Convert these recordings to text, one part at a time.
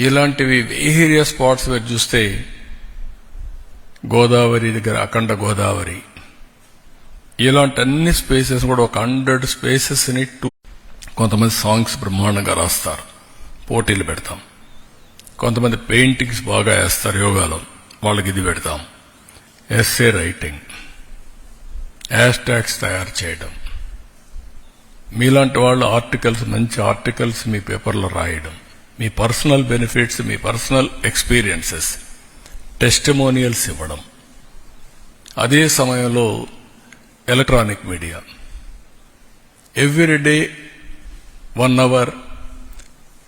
ఇలాంటివి various spots మీరు చూస్తే గోదావరి దగ్గర అఖండ గోదావరి. ఇలాంటి అన్ని స్పేసెస్ కూడా ఒక హండ్రెడ్ స్పేసెస్ని టూ కొంతమంది సాంగ్స్ బ్రహ్మాండంగా రాస్తారు. పోటీలు పెడతాం. కొంతమంది పెయింటింగ్స్ బాగా వేస్తారు యోగాలో. వాళ్ళకి ఇది పెడతాం. SA writing. యాష్ ట్యాగ్స్ తయారు చేయడం. మీలాంటి వాళ్ళు ఆర్టికల్స్ మంచి ఆర్టికల్స్ మీ పేపర్లో రాయడం. మీ పర్సనల్ బెనిఫిట్స్ మీ పర్సనల్ ఎక్స్పీరియన్సెస్ టెస్టిమోనియల్స్ ఇవ్వడం. అదే సమయంలో electronic media every day one hour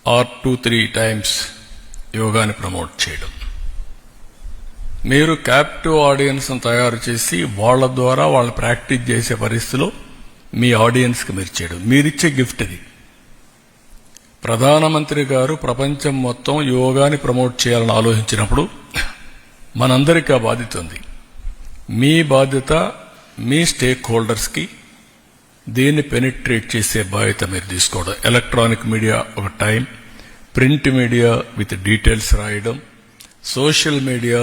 or two three times యోగాని ప్రమోట్ చేయడం. మీరు క్యాప్టివ్ ఆడియన్స్ను తయారు చేసి వాళ్ళ ద్వారా వాళ్ళు ప్రాక్టీస్ చేసే పరిస్థితిలో మీ ఆడియన్స్కి మీరు చేయడం. మీరిచ్చే గిఫ్ట్ ఇది ప్రధానమంత్రి గారు ప్రపంచం మొత్తం యోగాని ప్రమోట్ చేయాలని ఆలోచించినప్పుడు మనందరికీ ఆ బాధ్యత ఉంది. మీ బాధ్యత మీ స్టేక్ హోల్డర్స్కి దీన్ని పెనిట్రేట్ చేసే బాధ్యత మీరు తీసుకోవడం. ఎలక్ట్రానిక్ మీడియా ఒక time print media with details రాయడం సోషల్ మీడియా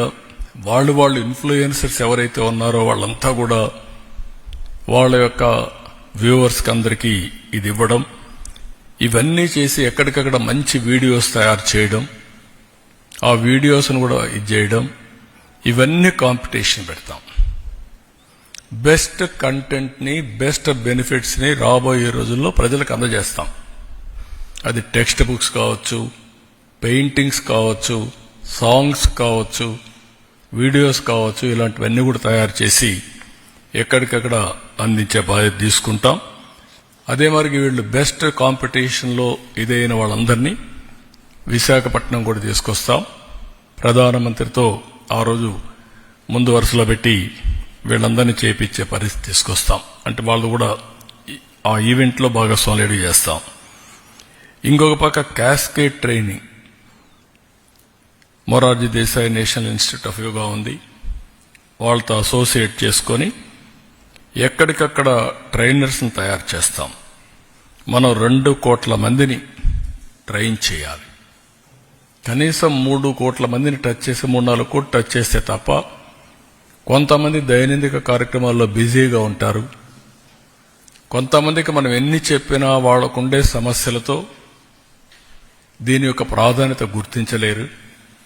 వాళ్ళు వాళ్ళు ఇన్ఫ్లుయెన్సర్స్ ఎవరైతే ఉన్నారో వాళ్ళంతా కూడా వాళ్ళ యొక్క వ్యూవర్స్కి అందరికీ ఇది ఇవ్వడం ఇవన్నీ చేసి ఎక్కడికక్కడ మంచి వీడియోస్ తయారు చేయడం ఆ వీడియోస్ను కూడా ఇది చేయడం ఇవన్నీ కాంపిటీషన్ పెడతాం. బెస్ట్ కంటెంట్ని బెస్ట్ బెనిఫిట్స్ని రాబోయే రోజుల్లో ప్రజలకు అందజేస్తాం. అది టెక్స్ట్ బుక్స్ కావచ్చు పెయింటింగ్స్ కావచ్చు సాంగ్స్ కావచ్చు వీడియోస్ కావచ్చు ఇలాంటివన్నీ కూడా తయారు చేసి ఎక్కడికక్కడ అందించే బాధ్యత తీసుకుంటాం. అదే మరి వీళ్ళు బెస్ట్ కాంపిటీషన్లో ఇదైన వాళ్ళందరినీ విశాఖపట్నం కూడా తీసుకొస్తాం. ప్రధానమంత్రితో ఆ రోజు ముందు వరుసలో పెట్టి వీళ్ళందరినీ చేపించే పరిస్థితి తీసుకొస్తాం. అంటే వాళ్ళు కూడా ఆ ఈవెంట్లో భాగస్వామ్యులు చేస్తాం. ఇంకొక పక్క cascade training. Morarji Desai national institute of yoga ఉంది. వాళ్ళతో అసోసియేట్ చేసుకొని ఎక్కడికక్కడ ట్రైనర్స్ని తయారు చేస్తాం. మనం రెండు కోట్ల మందిని ట్రైన్ చేయాలి. కనీసం మూడు కోట్ల మందిని టచ్ చేసి మూడు నాలుగు కోట్లు టచ్ చేస్తే తప్ప కొంతమంది దైనందిక కార్యక్రమాల్లో బిజీగా ఉంటారు. కొంతమందికి మనం ఎన్ని చెప్పినా వాళ్ళకుండే సమస్యలతో దీని యొక్క ప్రాధాన్యత గుర్తించలేరు.